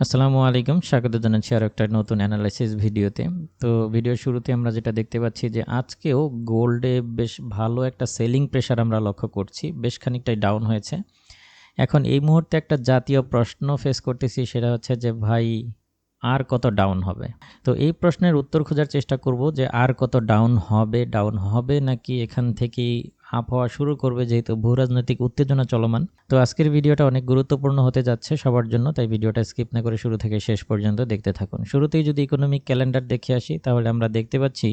আসসালামু আলাইকুম, স্বাগত জানাচ্ছি আরও একটা নতুন অ্যানালাইসিস ভিডিওতে। তো ভিডিওর শুরুতে আমরা যেটা দেখতে পাচ্ছি যে আজকেও গোল্ডে বেশ ভালো একটা সেলিং প্রেশার আমরা লক্ষ্য করছি, বেশ খানিকটাই ডাউন হয়েছে। এখন এই মুহূর্তে একটা জাতীয় প্রশ্ন ফেস করতেছি, সেটা হচ্ছে যে ভাই, আর কত ডাউন হবে? তো এই প্রশ্নের উত্তর খোঁজার চেষ্টা করব যে আর কত ডাউন হবে ডাউন হবে নাকি এখান থেকেই আপ হওয়া শুরু করবে যেহেতু ভূরাজনৈতিক উত্তেজনা চলমান। তো আজকের ভিডিওটা অনেক গুরুত্বপূর্ণ হতে যাচ্ছে সবার জন্য, তাই ভিডিওটা স্কিপ না করে শুরু থেকে শেষ পর্যন্ত দেখতে থাকুন। শুরুতেই যদি ইকোনমিক ক্যালেন্ডার দেখে আসি, তাহলে আমরা দেখতে পাচ্ছি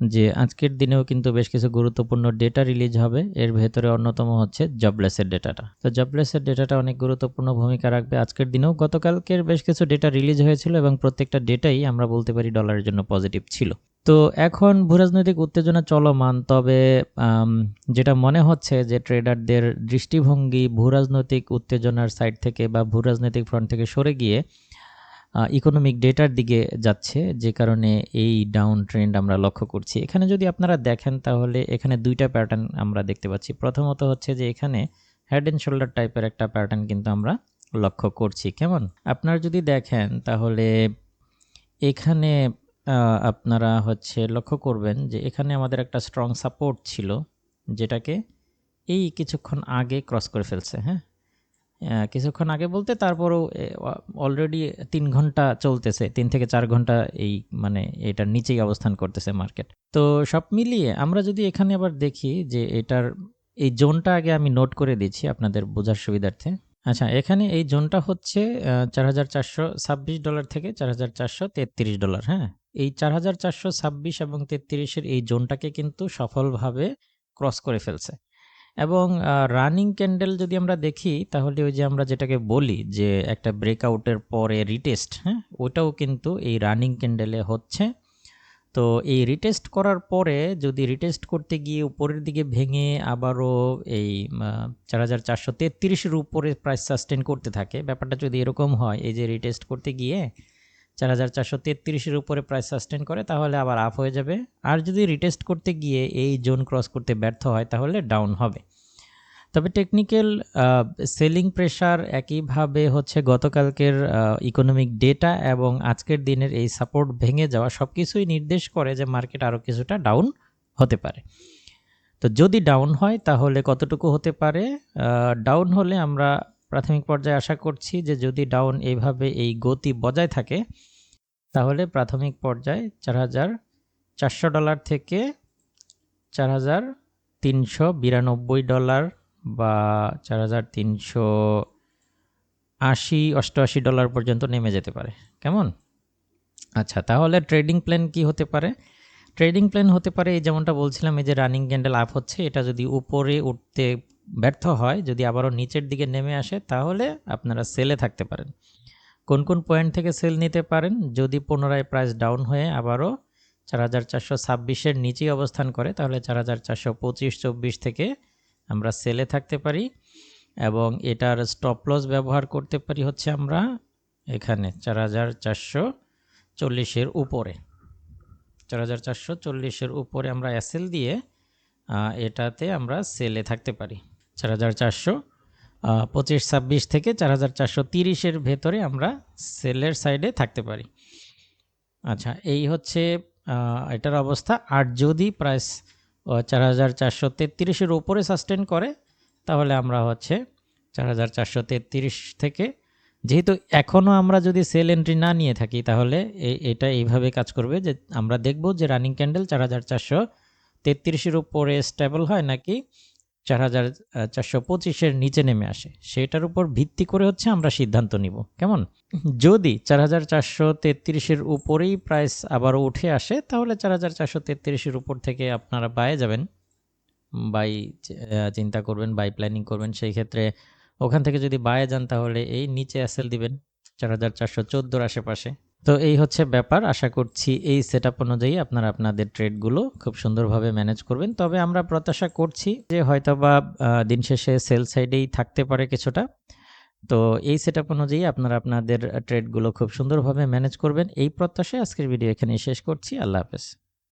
যে আজকের দিনেও কিন্তু বেশ কিছু গুরুত্বপূর্ণ ডেটা রিলিজ হবে। এর ভেতরে অন্যতম হচ্ছে জবলেসের ডেটাটা তো জবলেসের ডেটাটা অনেক গুরুত্বপূর্ণ ভূমিকা রাখবে আজকের দিনেও। গতকালকের বেশ কিছু ডেটা রিলিজ হয়েছিল এবং প্রত্যেকটা ডেটাই আমরা বলতে পারি ডলারের জন্য পজিটিভ ছিল। তো এখন ভূরাজনৈতিক উত্তেজনা চলমান, তবে যেটা মনে হচ্ছে যে ট্রেডারদের দৃষ্টিভঙ্গি ভূরাজনৈতিক উত্তেজনার সাইড থেকে বা ভূরাজনৈতিক ফ্রন্ট থেকে সরে গিয়ে ইকোনমিক ডেটার দিকে যাচ্ছে, যে কারণে এই ডাউন ট্রেন্ড আমরা লক্ষ্য করছি। এখানে যদি আপনারা দেখেন, তাহলে এখানে দুইটা প্যাটার্ন আমরা দেখতে পাচ্ছি। প্রথমত হচ্ছে যে এখানে হেড অ্যান্ড শোল্ডার টাইপের একটা প্যাটার্ন কিন্তু আমরা লক্ষ্য করছি। কেমন? আপনারা যদি দেখেন, তাহলে এখানে আপনারা হচ্ছে লক্ষ্য করবেন যে এখানে আমাদের একটা স্ট্রং সাপোর্ট ছিল, যেটাকে এই কিছুক্ষণ আগে ক্রস করে ফেলছে হ্যাঁ? কিছুক্ষণ আগে বলতে তারপরও অলরেডি তিন ঘণ্টা চলতেছে, তিন থেকে চার ঘণ্টা এই মানে এটার নিচেই অবস্থান করতেছে মার্কেট তো সব মিলিয়ে আমরা যদি এখানে আবার দেখি যে এটার এই জোনটা আগে আমি নোট করে দিচ্ছি আপনাদের বোঝার সুবিধার্থে। আচ্ছা এখানে এই জোনটা হচ্ছে চার হাজার চারশো ছাব্বিশ ডলার থেকে চার হাজার চারশো তেত্রিশ ডলার হ্যাঁ? এই চার হাজার চারশো ছাব্বিশ এবং তেত্রিশের এই জোনটাকে কিন্তু সফলভাবে ক্রস করে ফেলছে। এবং রানিং ক্যান্ডেল যদি আমরা দেখি, তাহলে ওই যে আমরা যেটাকে বলি যে একটা ব্রেকআউটের পরে রিটেস্ট হ্যাঁ ওটাও কিন্তু এই রানিং ক্যান্ডেলে হচ্ছে। তো এই রিটেস্ট করার পরে যদি রিটেস্ট করতে গিয়ে উপরের দিকে ভেঙে আবারও এই চার হাজার চারশো তেত্রিশের উপরে প্রাইস সাস্টেন করতে থাকে, ব্যাপারটা যদি এরকম হয়, এই যে রিটেস্ট করতে গিয়ে চার হাজার চারশো তেত্রিশের উপরে প্রাইস সাস্টেন করে, তাহলে আবার আপ হয়ে যাবে। আর যদি রিটেস্ট করতে গিয়ে এই জোন ক্রস করতে ব্যর্থ হয়, তাহলে ডাউন হবে। তবে টেকনিক্যাল সেলিং প্রেশার একইভাবে হচ্ছে গতকালকের ইকোনমিক ডেটা এবং আজকের দিনের এই সাপোর্ট ভেঙে যাওয়া সব কিছুই নির্দেশ করে যে মার্কেট আরও কিছুটা ডাউন হতে পারে। তো যদি ডাউন হয়, তাহলে কতটুকু হতে পারে? ডাউন হলে আমরা প্রাথমিক পর্যায়ে আশা করছি যে যদি ডাউন এইভাবে এই গতি বজায় থাকে, তাহলে প্রাথমিক পর্যায়ে চার হাজার চারশো ডলার থেকে চার হাজার তিনশো বিরানব্বই ডলার বা চার হাজার তিনশো আশি অষ্টআশি ডলার পর্যন্ত নেমে যেতে পারে। কেমন? আচ্ছা তাহলে ট্রেডিং প্ল্যান কি হতে পারে? ট্রেডিং প্ল্যান হতে পারে, এই যেমনটা বলছিলাম, এই যে রানিং ক্যান্ডেল আপ হচ্ছে, এটা যদি উপরে উঠতে ব্যর্থ হয়, যদি আবারও নিচের দিকে নেমে আসে, তাহলে আপনারা সেলে থাকতে পারেন। কোন কোন পয়েন্ট থেকে সেল নিতে পারেন, যদি পুনরায় প্রাইস ডাউন হয়ে আবারও চার হাজার চারশো ছাব্বিশের নিচেই অবস্থান করে, তাহলে চার হাজার চারশো পঁচিশ, চব্বিশ থেকে আমরা সেলে থাকতে পারি এবং এটার স্টপ লস ব্যবহার করতে পারি হচ্ছে আমরা এখানে চার হাজার চারশো চল্লিশের উপরে। চার হাজার চারশো চল্লিশের উপরে আমরা এসএল দিয়ে এটাতে আমরা সেলে থাকতে পারি। চার হাজার চারশো পঁচিশ ছাব্বিশ থেকে চার হাজার চারশো তিরিশের ভেতরে আমরা সেলের সাইডে থাকতে পারি। আচ্ছা এই হচ্ছে এটার অবস্থা। আর যদি প্রাইস চার হাজার চারশো তেত্রিশের উপরে সাস্টেন করে, তাহলে আমরা হচ্ছে চার হাজার চারশো তেত্রিশ থেকে যেহেতু এখনও আমরা যদি সেল এন্ট্রি না নিয়ে থাকি, তাহলে এটা এইভাবে কাজ করবে যে আমরা দেখব যে রানিং ক্যান্ডেল চার হাজার চারশো তেত্রিশের উপরে স্টেবল হয় নাকি চার হাজার চারশো পঁচিশের নিচে নেমে আসে। সেটার উপর ভিত্তি করে হচ্ছে আমরা সিদ্ধান্ত নিব। কেমন? যদি চার হাজার চারশো তেত্রিশের উপরেই প্রাইস আবারও উঠে আসে, তাহলে চার হাজার চারশো তেত্রিশের উপর থেকে আপনারা বায়ে যাবেন বাই চিন্তা করবেন বাই প্ল্যানিং করবেন। সেই ক্ষেত্রে ওখান থেকে যদি বায়ে যান তাহলে এই নিচে অ্যাসেল দিবেন, চার হাজার চারশো চোদ্দোর আশেপাশে। তো এই হচ্ছে ব্যাপার, আশা করছি এই সেট অনুযায়ী আপনারা আপনাদের ট্রেডগুলো খুব সুন্দরভাবে ম্যানেজ করবেন। তবে আমরা প্রত্যাশা করছি যে হয়তোবা দিন শেষে সেল সাইডেই থাকতে পারে কিছুটা। তো এই সেট অনুযায়ী আপনারা আপনাদের ট্রেডগুলো খুব সুন্দরভাবে ম্যানেজ করবেন। এই প্রত্যাশায় আজকের ভিডিও এখানেই শেষ করছি। আল্লাহ হাফেজ।